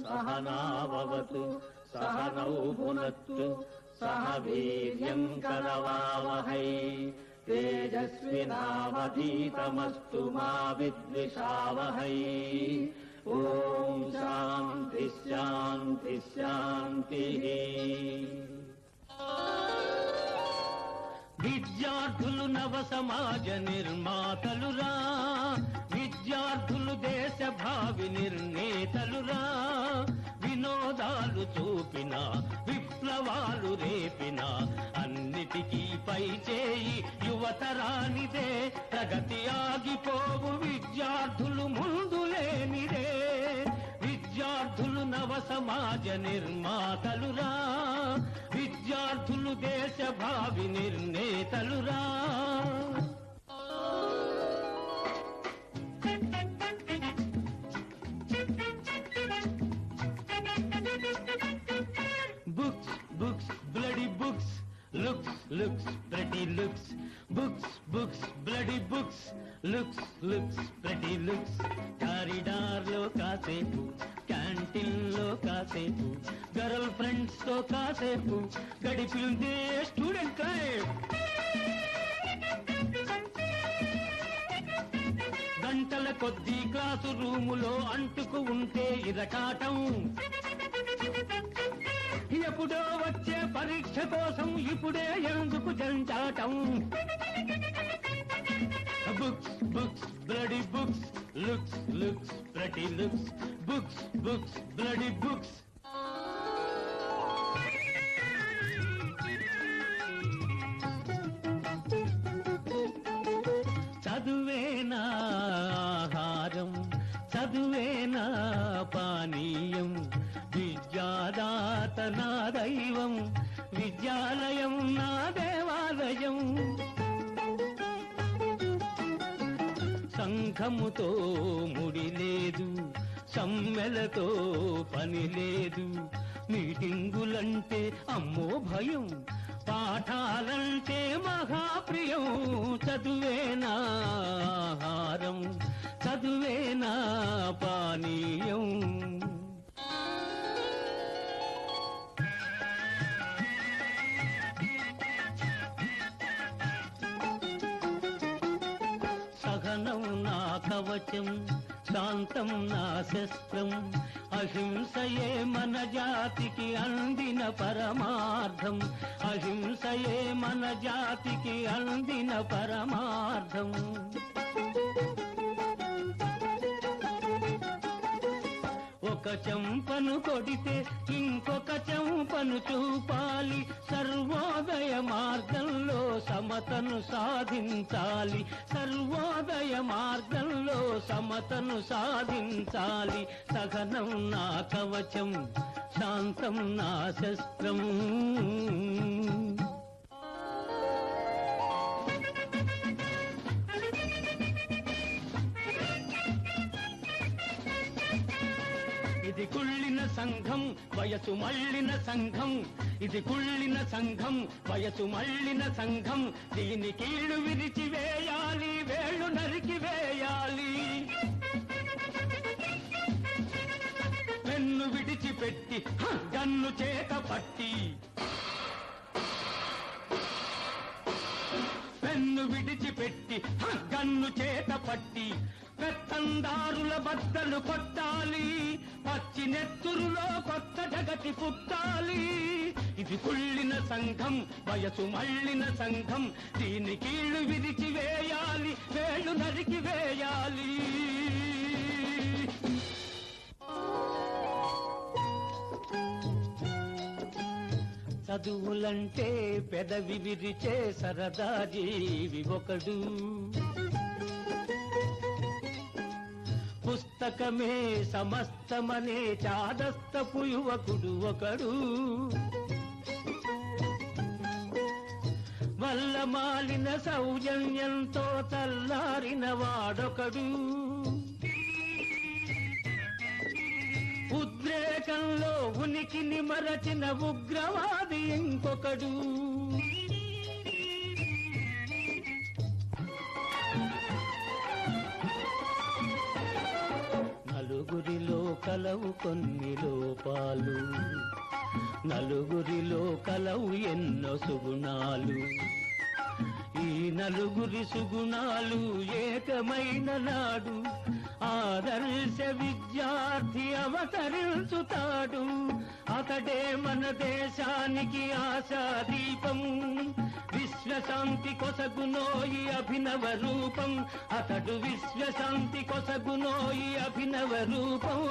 सहनावतु सहनौ भुनक्तु सह वीर्यम् करवावहै तेजस्विनावधीतमस्तु मा विद्विषावहै ॐ शान्ति शान्ति शान्तिः విద్యార్థులు నవ సమాజ నిర్మాతలురా విద్యార్థులు దేశ భావి నిర్ణేతలురా. వినోదాలు చూపిన విప్లవాలు రేపిన అన్నిటికీ పై చేయి యువతరానిదే. ప్రగతి ఆగిపోవు విద్యార్థులు ముందు లేనిదే. విద్యార్థులు నవ సమాజ నిర్మాతలురా. విద్యార్థులు దేశ భావి నిర్ణేతలురా. Books books books looks looks ప్రతి looks books books bloody books looks looks ప్రతి లుక్స్ కారిడార్లో కాసేపు క్యాంటీన్లో కాసేపు గర్ల్ ఫ్రెండ్స్తో కాసేపు గడిపిందే స్టూడెంట్ లైఫ్ గంటల కొద్దీ క్లాసు రూములో అంటుకు ఉంటే ఇరకాటం ఎప్పుడో వచ్చే పరీక్ష కోసం ఇప్పుడే ఎందుకు జంజాటం books books bloody books looks looks ప్రతి looks books books bloody books సంఘముతో ముడి లేదు సమ్మెలతో పని లేదు మీటింగులంటే అమ్మో భయం పాఠాలంటే మహాప్రియం. చదువేనా ఆహారం చదువేనా కవచం శాంతం నా శస్త్రం అహింసయే మన జాతికి అందిన పరమార్థం. అహింసయే మన జాతికి అందిన పరమార్థం. ఒక చంపను కొడితే ఇంకొక చంపను చూపాలి. సర్వోదయ మార్గంలో సమతను సాధించాలి. సర్వోదయ సమతను సాధించాలి. సహనం నా కవచం శాంతం నా శస్త్రం. ఇది కుళ్ళిన సంఘం వయసు మళ్ళిన సంఘం. ఇది కుళ్ళిన సంఘం వయసు మళ్ళిన సంఘం. దీని కీళ్ళు విరిచివేయాలి వేళ్ళు నరికివే పెన్ను విడిచిపెట్టి గన్ను చేత పట్టి పెత్తందారుల బద్దలు కొట్టాలి పచ్చి నెత్తురులో కొత్త జగతి పుట్టాలి. ఇది కుళ్ళిన సంఘం వయసు మళ్ళిన సంఘం దీని కీళ్ళు విరిచి వేయాలి వేళ్ళు నరికి వేయాలి. చదువులంటే పెదవి విరిచే సరదా జీవి ఒకడు. పుస్తకమే సమస్తమనే చాదస్తపు యువకుడు ఒకడు. వల్ల మాలిన సౌజన్యంతో తల్లారిన వాడొకడు. ఉద్రేకంలో ఉనికిని మరచిన ఉగ్రవాది ఇంకొకడు. నలుగురిలో కలవు కొన్ని లోపాలు. నలుగురిలో కలవు ఎన్నో సుగుణాలు. నలుగురి సుగుణాలు ఏకమైన నాడు. ఆదర్శ విద్యార్థి అవతరించుతాడు. అతడే మన దేశానికి ఆశాదీపం విశ్వశాంతి కొసగునోయి అభినవ రూపం. అతడు విశ్వశాంతి కొసగునోయి అభినవ రూపం.